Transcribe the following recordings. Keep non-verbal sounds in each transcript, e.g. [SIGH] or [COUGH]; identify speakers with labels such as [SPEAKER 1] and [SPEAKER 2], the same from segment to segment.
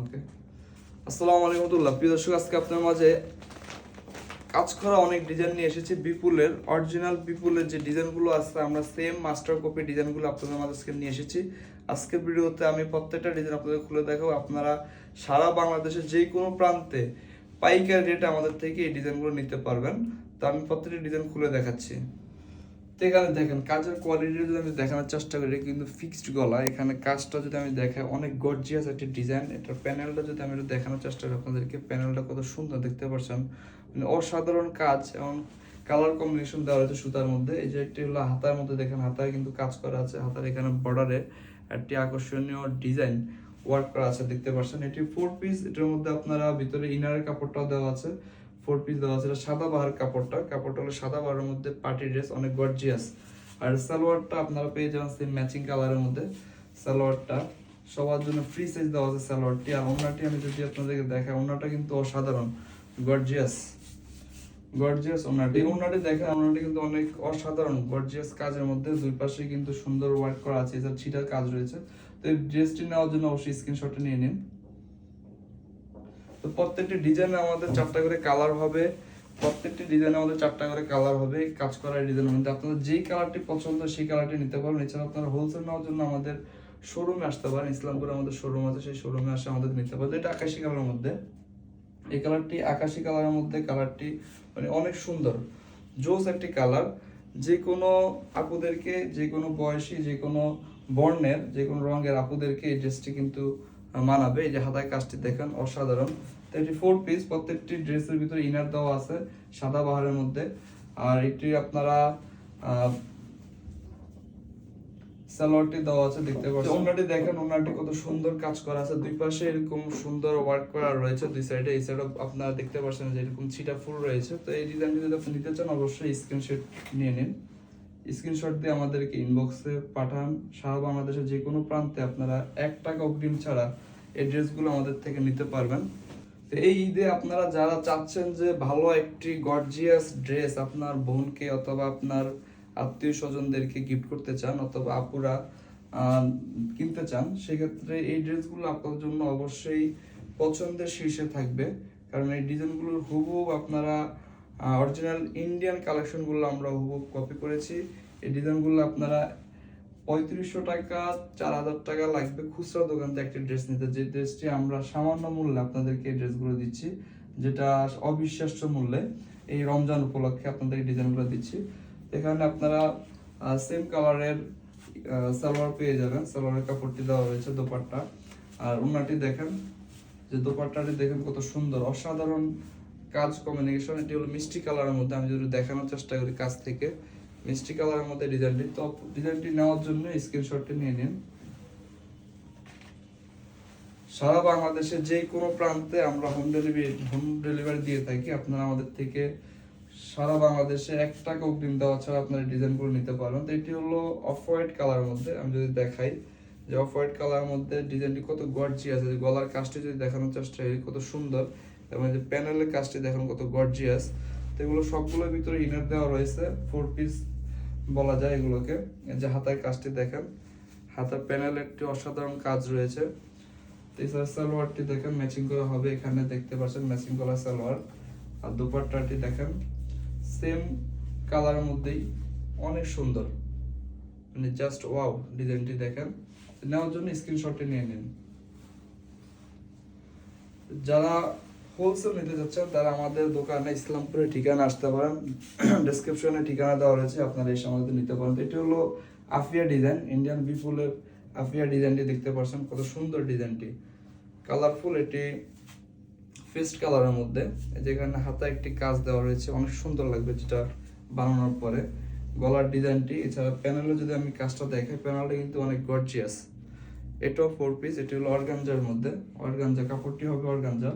[SPEAKER 1] ওকে আসসালামু আলাইকুম রহমতুল্লাহ। প্রিয় দর্শক, আজকে আপনার মাঝে কাজ করা অনেক ডিজাইন নিয়ে এসেছি। বিপুলের অরিজিনাল বিপুলের যে ডিজাইনগুলো আছে, আমরা সেম মাস্টার কপি ডিজাইনগুলো আপনাদের মাঝে আজকে নিয়ে এসেছি। আজকের ভিডিওতে আমি প্রত্যেকটা ডিজাইন আপনাদের খুলে দেখাবো। আপনারা সারা বাংলাদেশের যে কোনো প্রান্তে পাইকারি রেটে আমাদের থেকে এই ডিজাইনগুলো নিতে পারবেন। তো আমি প্রত্যেকটা ডিজাইন খুলে দেখাচ্ছি। এখানে দেখেন, কাজের কোয়ালিটি যদি আমি দেখানোর চেষ্টা করি, কিন্তু ফিক্সড গলা, এখানে কাজটা যদি আমি দেখাই, অনেক গর্জিয়াস একটা ডিজাইন এটার প্যানেলটা যদি আমি দেখানোর চেষ্টা করি আপনাদেরকে প্যানেলটা কত সুন্দর দেখতে পাচ্ছেন মানে অসাধারণ কাজ এবং কালার কম্বিনেশন দেওয়া হয়েছে সুতার মধ্যে। এই যে একটি হলো হাতার মধ্যে, দেখেন হাতায় কিন্তু কাজ করা আছে, হাতার এখানে বর্ডারে একটি আকর্ষণীয় ডিজাইন ওয়ার্ক করা আছে, দেখতে পাচ্ছেন এটি ফোর পিস এটার মধ্যে আপনারা ভিতরে ইনারের কাপড়টাও দেওয়া আছে। ফোর পিস দেওয়া আছে, এটা সাদা বাহার কাপড়টা। কাপড়টা হলো সাদা বাহারের মধ্যে পার্টি ড্রেস, অনেক গর্জিয়াস আর সালোয়ারটা আপনারা পেয়ে যাবেন সেম ম্যাচিং কালারের মধ্যে। সালোয়ারটা, সবার জন্য ফ্রি সাইজ দেওয়া আছে সালোয়ারটি। আর ওনাটি আমি যদি আপনাদেরকে দেখাই ওনাটা কিন্তু অসাধারণ গর্জিয়াস গর্জিয়াস ওনাটি ওনাটি দেখেন ওনাটি কিন্তু অনেক অসাধারণ গর্জিয়াস কাজের মধ্যে। দুই পাশে কিন্তু সুন্দর ওয়ার্ক করা আছে, এছাড়া ছিটার কাজ রয়েছে। তো এই ড্রেসটি নেওয়ার জন্য অবশ্যই স্ক্রিনশটটা নিয়ে নিন। তো প্রত্যেকটি ডিজাইনে আমাদের চারটা করে কালার হবে। প্রত্যেকটি ডিজাইনে আমাদের চারটা করে কালার হবে। কাজ করা ডিজাইনের মধ্যে আপনাদের যেই কালারটি পছন্দ, সেই কালারটি নিতে পারবেন। এছাড়া আপনারা হোলসেল নেওয়ার জন্য আমাদের শোরুমে আসতে পারেন। ইসলামপুরে আমাদের শোরুম আছে। সেই শোরুমে আসে আমাদের নিতে পারবেন। এটা আকাশি কালারের মধ্যে। এই কালারটি আকাশি কালারের মধ্যে। কালারটি মানে অনেক সুন্দর। জোস একটি কালার যে কোনো আপুদেরকে, যে কোনো বয়সী, যে কোনো বর্ণের, যে কোনো রঙের আপুদেরকে এই ড্রেসটি কিন্তু মানাবে। এই যে হাতায় কাজটি দেখেন, অসাধারণ। এটি ফোর পিস প্রত্যেকটি ড্রেসের ভিতরে ইনার দেওয়া আছে, সাদা বাহারের মধ্যে। আর এটি আপনারা সালোয়ারটি দেওয়া আছে, দেখতে পাচ্ছেন। দেখেন কত সুন্দর কাজ করা আছে। দুই পাশে এরকম সুন্দর ওয়ার্ক করা রয়েছে, দুই সাইডে এই আপনারা দেখতে পাচ্ছেন যে এরকম ছিটা ফুল রয়েছে। তো এই যদি আপনি নিতে চান, অবশ্যই স্ক্রিনশট নিয়ে নিন। স্ক্রিনশট দিয়ে আমাদেরকে ইনবক্সে পাঠান। সারা বাংলাদেশের যে কোনো প্রান্তে আপনারা এক টাকা অগ্রিম ছাড়া এই ড্রেসগুলো আমাদের থেকে নিতে পারবেন। এই ঈদে আপনারা যারা চাচ্ছেন যে ভালো একটি গর্জিয়াস ড্রেস আপনার বোনকে অথবা আপনার আত্মীয় স্বজনদেরকে গিফট করতে চান অথবা আপুরা কিনতে চান, সেক্ষেত্রে এই ড্রেসগুলো আপনার জন্য অবশ্যই পছন্দের শীর্ষে থাকবে। কারণ এই ডিজাইনগুলোর হুবহু আপনারা অরিজিনাল ইন্ডিয়ান কালেকশনগুলো আমরা হুবহু কপি করেছি। এই ডিজাইনগুলো আপনারা পঁয়ত্রিশশো টাকা, চার হাজার টাকা লাগবে খুচরা দোকান থেকে একটি ড্রেস নিতে। যে ড্রেসটি আমরা সামান্য মূল্যে আপনাদেরকে এই ড্রেসগুলো দিচ্ছি, যেটা অবিশ্বাস্য মূল্যে এই রমজান উপলক্ষে আপনাদের এই ডিজাইনগুলো দিচ্ছি। এখানে আপনারা সেম কালারের সালোয়ার পেয়ে যাবেন। সালোয়ারের কাপড়টি দেওয়া রয়েছে দোপাট্টা। আর ওনাটি দেখেন, যে দোপাট্টাটি দেখেন কত সুন্দর। অসাধারণ কাজ কমিউনিকেশন এটি হলো মিষ্টি কালারের মধ্যে। আমি যদি দেখানোর চেষ্টা করি কাছ থেকে মিষ্টি কালারের মধ্যে ডিজাইনটি তো ডিজাইনটি নেওয়ার জন্য স্ক্রিনশটটি নিয়ে নিন। সারা বাংলাদেশে যে কোনো প্রান্তে আমরা হোম ডেলিভারি হোম ডেলিভারি দিয়ে থাকি। আপনারা আমাদের থেকে সারা বাংলাদেশে এক টাকা অগ্রিম দেওয়া ছাড়া আপনারা ডিজাইনগুলো নিতে পারবেন। তো এটি হলো অফ হোয়াইট কালারের মধ্যে। আমি যদি দেখাই যে অফ হোয়াইট কালারের মধ্যে ডিজাইনটি কত গর্জি আছে গলার কাজটি যদি দেখানোর চেষ্টা করি, কত সুন্দর। এবং যে প্যানেলের কাজটি দেখুন কত গর্জিয়াস তো এগুলো সবগুলোর ভিতরে ইনার দেওয়া রয়েছে। ফোর পিস বলা যায় এগুলোকে। যে হাতায় কাজটি দেখেন, হাতার প্যানেল একটি অসাধারণ কাজ রয়েছে। এছাড়া সালোয়ারটি দেখেন ম্যাচিং করা হবে এখানে, দেখতে পাচ্ছেন ম্যাচিং করা সালোয়ার। আর দুপাট্টাটি দেখেন সেম কালারের মধ্যেই অনেক সুন্দর। মানে জাস্ট ওয়াও ডিজাইনটি দেখেন। নেওয়ার জন্য স্ক্রিনশটটি নিয়ে নিন। যারা হোলসেল নিতে চাচ্ছেন তারা আমাদের দোকানে ইসলামপুরে ঠিকানা আসতে পারেন। [CLEARS THROAT] ডেসক্রিপশনে ঠিকানা দেওয়া রয়েছে, আপনারা এসে আমাদের নিতে পারেন। এটি হলো আফিয়া ডিজাইন ইন্ডিয়ান বিপুলের আফিয়া ডিজাইনটি দেখতে পাচ্ছেন, কত সুন্দর ডিজাইনটি। কালারফুল এটি ফেস্ট কালারের মধ্যে যেখানে হাতে একটি কাজ দেওয়া রয়েছে, অনেক সুন্দর লাগবে যেটা বানানোর পরে। গলার ডিজাইনটি, এছাড়া প্যানেলে যদি আমি কাজটা দেখাই প্যানেলটা কিন্তু অনেক গর্জিয়াস এটাও ফোর পিস এটি হলো অর্গানজার মধ্যে। অর্গানজা কাপড়টি হবে অর্গানজা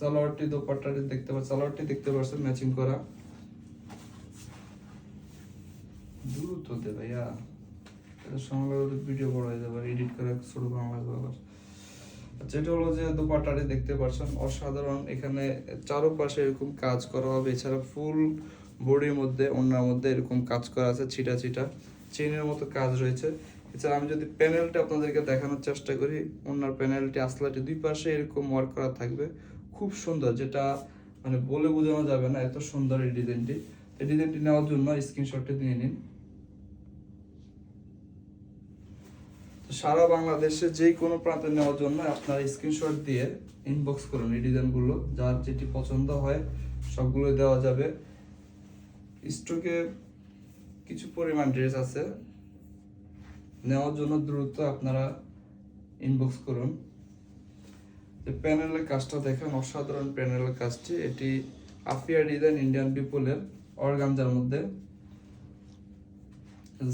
[SPEAKER 1] সালোয়ারটি দোপাট্টাটি দেখতে পাচ্ছেন সালোয়ারটি দেখতে পাচ্ছেন ম্যাচিং করা। দ্রুত দে ভাইয়া। ভিডিও বড় হয়ে যাবে এডিট ছোট আবার আচ্ছা হলো যে দেখতে অসাধারণ। এখানে চারপাশে এরকম কাজ করা হবে, এছাড়া ফুল মধ্যে ওনার মধ্যে এরকম কাজ করা আছে, ছিটা ছিটা। চেনের মতো কাজ রয়েছে। এছাড়া আমি যদি প্যানেলটা আপনাদেরকে দেখানোর চেষ্টা করি ওনার প্যানেলটি আসলাটি দুই পাশে এরকম ওয়ার্ক করা থাকবে। খুব সুন্দর, যেটা মানে বলে বোঝানো যাবে না, এত সুন্দর এই ডিজাইনটি। এই ডিজাইনটি নেওয়ার জন্য স্ক্রিনশটটি নিয়ে নিন। সারা বাংলাদেশে যে কোনো প্রান্তে নেওয়ার জন্য আপনারা স্ক্রিনশট দিয়ে ইনবক্স করুন এই ডিজাইনগুলো। যার যেটি পছন্দ হয় সবগুলো দেওয়া যাবে। স্টকে কিছু পরিমাণ ড্রেস আছে। নেওয়ার জন্য দ্রুত আপনারা ইনবক্স করুন। প্যানেলের কাজটা দেখেন, অসাধারণ প্যানেলের কাজটি। এটি আফিয়া ডিজাইন ইন্ডিয়ান পিপলের অর্গানজার মধ্যে।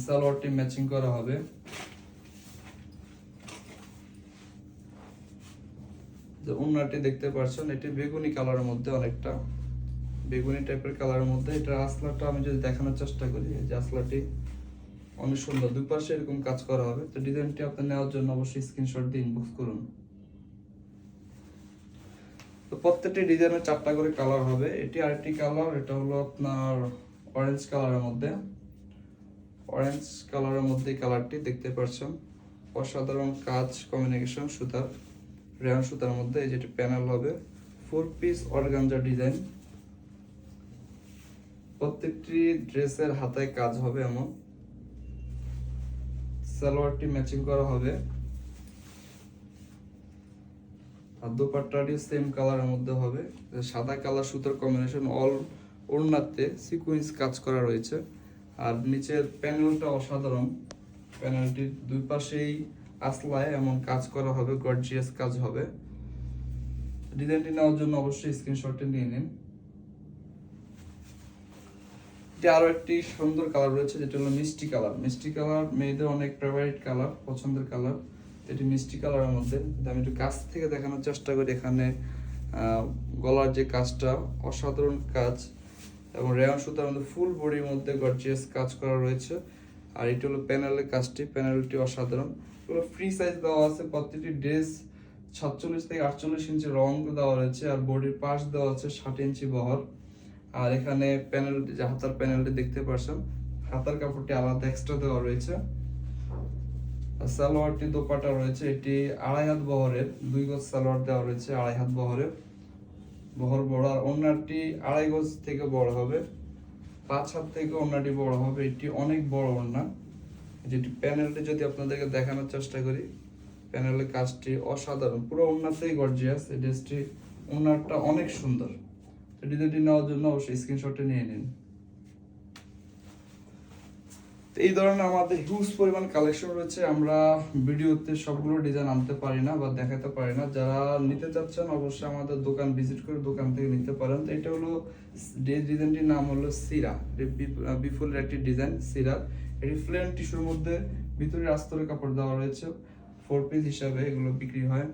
[SPEAKER 1] সালোয়ারটি ম্যাচিং করা হবে। যে দেখতে পাচ্ছেন, এটি বেগুনি কালারের মধ্যে অনেকটা। বেগুনি টাইপের কালারের মধ্যে। এটা আসলাটা আমি যদি দেখানোর চেষ্টা করি যে আসলাটি অনেক সুন্দর। দুই পাশে এরকম কাজ করা হবে। তো ডিজাইনটি আপনি নেওয়ার জন্য অবশ্যই স্ক্রিনশট দিয়ে ইনবক্স করুন। প্রত্যেকটি ডিজাইনের চারটা করে কালার হবে। এটি আরেকটি কালার, এটা হলো আপনার অরেঞ্জ কালারের মধ্যে। অরেঞ্জ কালারের মধ্যে কালারটি দেখতে পাচ্ছেন। অসাধারণ কাজ কমিউনিকেশন সুতার রেয়ন সুতার মধ্যে এই যেটি প্যানেল হবে। ফোর পিস অর্গানজা ডিজাইন প্রত্যেকটি ড্রেসের হাতায় কাজ হবে এমন। সালোয়ারটি ম্যাচিং করা হবে। আর দোপাট্টাটি সেম কালারের মধ্যে হবে। সাদা কালার সুতোর কম্বিনেশন অল ওড়নাতে সিকুয়েন্স কাজ করা রয়েছে। আর নিচের প্যানেলটা অসাধারণ। প্যানেলটির দুই পাশেই আসলায় এমন কাজ করা হবে গর্জিয়াস কাজ হবে। ডিজাইনটি নেওয়ার জন্য অবশ্যই স্ক্রিনশটটি নিয়ে নিন। এটি আরও একটি সুন্দর কালার রয়েছে, যেটা হলো মিষ্টি কালার মিষ্টি কালার মেয়েদের অনেক ফেভারিট কালার পছন্দের কালার এটি মিষ্টি কালারের মধ্যে আমি একটু কাছ থেকে দেখানোর চেষ্টা করি এখানে গলার যে কাজটা, অসাধারণ কাজ এবং রেয়ন সুতার মধ্যে ফুল বডির মধ্যে গর্জিয়াস কাজ করা রয়েছে। আর এটি হলো প্যানেলের কাজটি, প্যানেলটি অসাধারণ। এগুলো ফ্রি সাইজ দেওয়া আছে প্রত্যেকটি ড্রেস সাতচল্লিশ থেকে আটচল্লিশ ইঞ্চি রং দেওয়া রয়েছে আর বডির পাশ দেওয়া আছে ষাট ইঞ্চি বহর। আর এখানে প্যানেল যে হাতার প্যানেলটি দেখতে পারছেন হাতার কাপড়টি আলাদা এক্সট্রা দেওয়া রয়েছে। সালোয়ারটি দোপাটা রয়েছে, এটি আড়াই হাত বহরের, দুই গজ সালোয়ার দেওয়া রয়েছে আড়াই হাত বহরের। বহর বড়, আর অন্যটি আড়াই গজ থেকে বড় হবে। পাঁচ হাত থেকে অন্যটি বড় হবে, এটি অনেক বড় ওড়না। যেটি প্যানেলটি যদি আপনাদেরকে দেখানোর চেষ্টা করি প্যানেলের কাজটি অসাধারণ। পুরো ওড়নাতেই গর্জিয়াস, এই ড্রেসটি ওড়নাটা অনেক সুন্দর। তো ডিজাইনটি নেওয়ার জন্য অবশ্যই স্ক্রিনশটে নিয়ে নিন। তো এই ধরনের আমাদের হিউজ পরিমাণ কালেকশন রয়েছে। আমরা ভিডিওতে সবগুলো ডিজাইন আনতে পারি না বা দেখাতে পারি না। যারা নিতে চাচ্ছেন অবশ্যই আমাদের দোকান ভিজিট করে দোকান থেকে নিতে পারেন। তো এটা হলো ডিজাইনটির নাম হলো সিরা বিফুলের একটি ডিজাইন সিরা এটি প্লেন টিস্যুর মধ্যে ভিতরে আস্তরের কাপড় দেওয়া রয়েছে। ফোর পিস হিসাবে এগুলো বিক্রি হয়।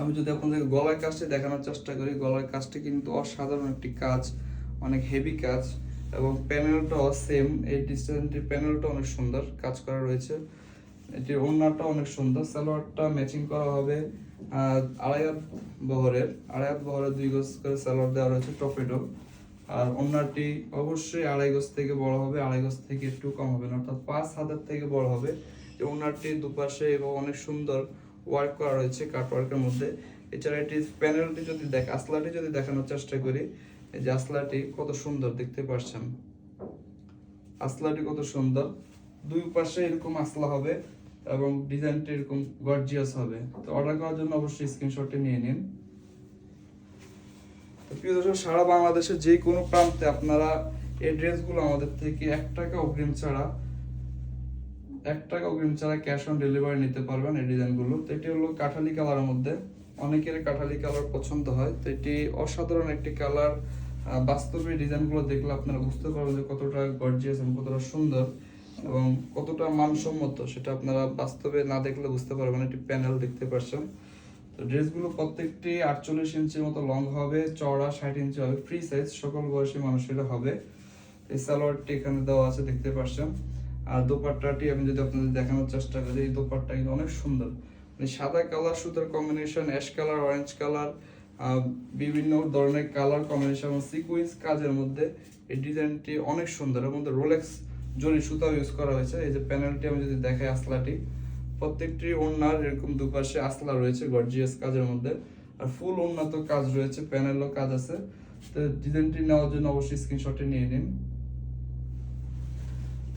[SPEAKER 1] আমি যদি এখন আপনাদের গলার কাজটি দেখানোর চেষ্টা করি, গলার কাজটি কিন্তু অসাধারণ একটি কাজ, অনেক হেভি কাজ। এবং প্যানেলটাও সেম এই ডিজাইনটির প্যানেলটা অনেক সুন্দর, কাজ করা রয়েছে। এটির ওড়নাটা অনেক সুন্দর, সালোয়ারটা ম্যাচিং করা হবে আড়াই হাত বহরের আড়াই হাত বহরের দুই গজ করে সালোয়ার দেওয়া রয়েছে টপেটো আর ওড়নাটি অবশ্যই আড়াই গজ থেকে বড় হবে, আড়াই গজ থেকে একটু কম হবে না, অর্থাৎ পাঁচ হাতের থেকে বড় হবে। ওড়নাটি দুপাশে এবং অনেক সুন্দর ওয়ার্ক করা রয়েছে কাট ওয়ার্কের মধ্যে। এছাড়া এটি প্যানেলটি যদি দেখ আসলাটি যদি দেখানোর চেষ্টা করি এই যে আসলাটি কত সুন্দর দেখতে পাচ্ছেন আসলাটি কত সুন্দর। দুই পাশে এরকম আসলা হবে এবং ডিজাইনটা এরকম গর্জিয়াস হবে। তো অর্ডার করার জন্য অবশ্যই স্ক্রিনশটটি নিয়ে নিন। তো প্রিয় দর্শক, সারা বাংলাদেশের যে কোনো প্রান্তে আপনারা এই ড্রেসগুলো আমাদের থেকে এক টাকা অগ্রিম ছাড়া, এক টাকা অগ্রিম ছাড়া ক্যাশ অন ডেলিভারি নিতে পারবেন এই ডিজাইনগুলো। তো এটি হলো কাঠালি কালারের মধ্যে। অনেকের কাঠালি কালার পছন্দ হয়। তো এটি অসাধারণ একটি কালার বাস্তবে ডিজাইনগুলো দেখলে আপনারা বুঝতে পারবেন যে কতটা গর্জিয়াস এবং কতটা সুন্দর এবং কতটা মানসম্মত, সেটা আপনারা বাস্তবে না দেখলে বুঝতে পারবেন। একটি প্যানেল দেখতে পাচ্ছেন তো ড্রেসগুলো প্রত্যেকটি আটচল্লিশ ইঞ্চির মতো লং হবে, চওড়া ষাট ইঞ্চি হবে ফ্রি সাইজ সকল বয়সী মানুষেরা হবে। এই সালোয়ারটি এখানে দেওয়া আছে, দেখতে পাচ্ছেন আর দোপাট্টাটি আমি যদি আপনাদের দেখানোর চেষ্টা করি, এই দোপাট্টা কিন্তু অনেক সুন্দর। মানে সাদা কালার সুতার combination ash colour orange colour বিভিন্ন ধরনের কালার কম্বিনেশন সিকুয়েন্স কাজের মধ্যে এই ডিজাইনটি অনেক সুন্দর। এর মধ্যে রোলেক্স জরি সুতাও ইউজ করা হয়েছে। এই যে প্যানেলটি আমি যদি দেখাই আসলাটি, প্রত্যেকটি ওড়নার এরকম দুপাশে আসলা রয়েছে গর্জিয়াস কাজের মধ্যে। আর ফুল উন্নত কাজ রয়েছে প্যানেলও কাজ আছে। তো ডিজাইনটি নেওয়ার জন্য অবশ্যই স্ক্রিনশটে নিয়ে নিন।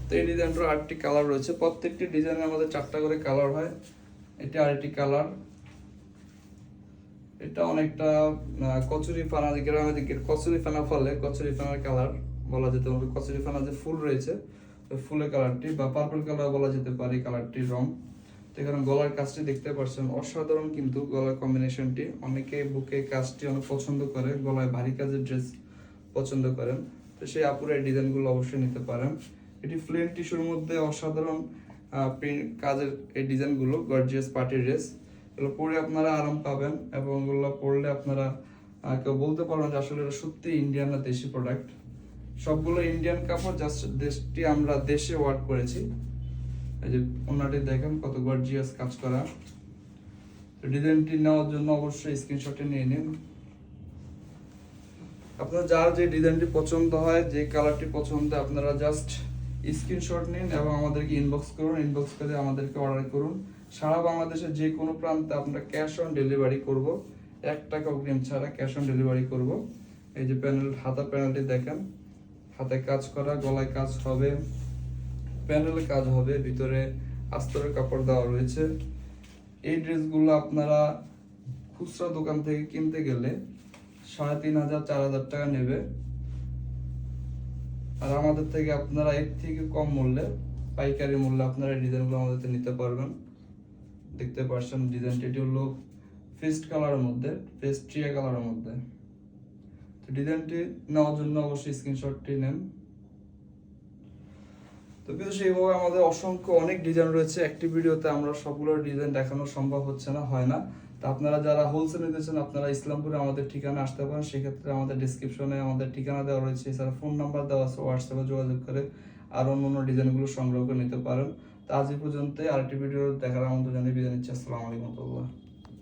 [SPEAKER 1] তো এই ডিজাইনটার আরেকটি কালার রয়েছে। প্রত্যেকটি ডিজাইনের মধ্যে চারটা করে কালার হয়। এটি আরেকটি কালার এটা অনেকটা কচুরি ফানা গ্রামের দিকে কচুরি ফানা ফলে, কচুরি ফানার কালার বলা যেতে পারে। কচুরি ফানা যে ফুল রয়েছে, ওই ফুলের কালারটি বা পার্পল কালার বলা যেতে পারে কালারটির রং। তো এখানে গলার কাজটি দেখতে পাচ্ছেন, অসাধারণ কিন্তু গলার কম্বিনেশনটি অনেকে বুকে কাজটি অনেক পছন্দ করে, গলায় ভারী কাজের ড্রেস পছন্দ করেন। তো সেই আপুর এই ডিজাইনগুলো অবশ্যই নিতে পারেন। এটি ফ্লেন টিস্যুর মধ্যে অসাধারণ প্রিন্ট কাজের এই ডিজাইনগুলো গর্জিয়াস পার্টি ড্রেস এগুলো পরে আপনারা আরাম পাবেন এবং এগুলো পরলে আপনারা কেউ বলতে পারবেন যে আসলে এটা সত্যি ইন্ডিয়ান না দেশি প্রোডাক্ট সবগুলো ইন্ডিয়ান কাপড় জাস্ট দেশটি আমরা দেশে ওয়ার্ক করেছি। এই যে ওনাটি দেখেন কত গর্জিয়াস কাজ করা। ডিজাইনটি নেওয়ার জন্য অবশ্যই স্ক্রিনশটে নিয়ে নিন। আপনার যার যে ডিজাইনটি পছন্দ হয়, যে কালারটি পছন্দ, আপনারা জাস্ট স্ক্রিনশট নিন এবং আমাদেরকে ইনবক্স করুন। ইনবক্স করে আমাদেরকে অর্ডার করুন। সারা বাংলাদেশের যে কোনো প্রান্তে আমরা ক্যাশ অন ডেলিভারি করব। এক টাকা অগ্রিম ছাড়া ক্যাশ অন ডেলিভারি করব। এই যে প্যানেল হাতা প্যানেলটি দেখেন। হাতে কাজ করা, গলায় কাজ হবে, প্যানেলে কাজ হবে, ভিতরে আস্তরের কাপড় দেওয়া রয়েছে। এই ড্রেসগুলো আপনারা খুচরা দোকান থেকে কিনতে গেলে সাড়ে তিন হাজার, চার হাজার টাকা নেবে। আর আমাদের থেকে আপনারা এর থেকে কম মূল্যে পাইকারি মূল্যে আপনারা ডিজাইনগুলো আমাদের নিতে পারবেন। দেখতে পারছেন ডিজাইনটি এটি হলো ফেস্ট কালারের মধ্যে ফেস্ট ট্রিয়া কালারের মধ্যে। তো ডিজাইনটি নেওয়ার জন্য অবশ্যই স্ক্রিনশটটি নেন। তো কিন্তু সেইভাবে আমাদের অসংখ্য অনেক ডিজাইন রয়েছে। একটি ভিডিওতে আমরা সবগুলোর ডিজাইন দেখানো সম্ভব হচ্ছে না, হয় না। তো আপনারা যারা হোলসেল নিতেছেন আপনারা ইসলামপুরে আমাদের ঠিকানা আসতে পারেন। সেক্ষেত্রে আমাদের ডিসক্রিপশনে আমাদের ঠিকানা দেওয়া রয়েছে। এছাড়া ফোন নাম্বার দেওয়া আছে হোয়াটসঅ্যাপে যোগাযোগ করে আর অন্য অন্য ডিজাইনগুলো সংগ্রহ করে নিতে পারেন। তো আজ পর্যন্ত আরেকটি ভিডিও দেখার আমন্ত্রণ জানিয়ে বিদায় নিচ্ছি। আসসালামু আলাইকুম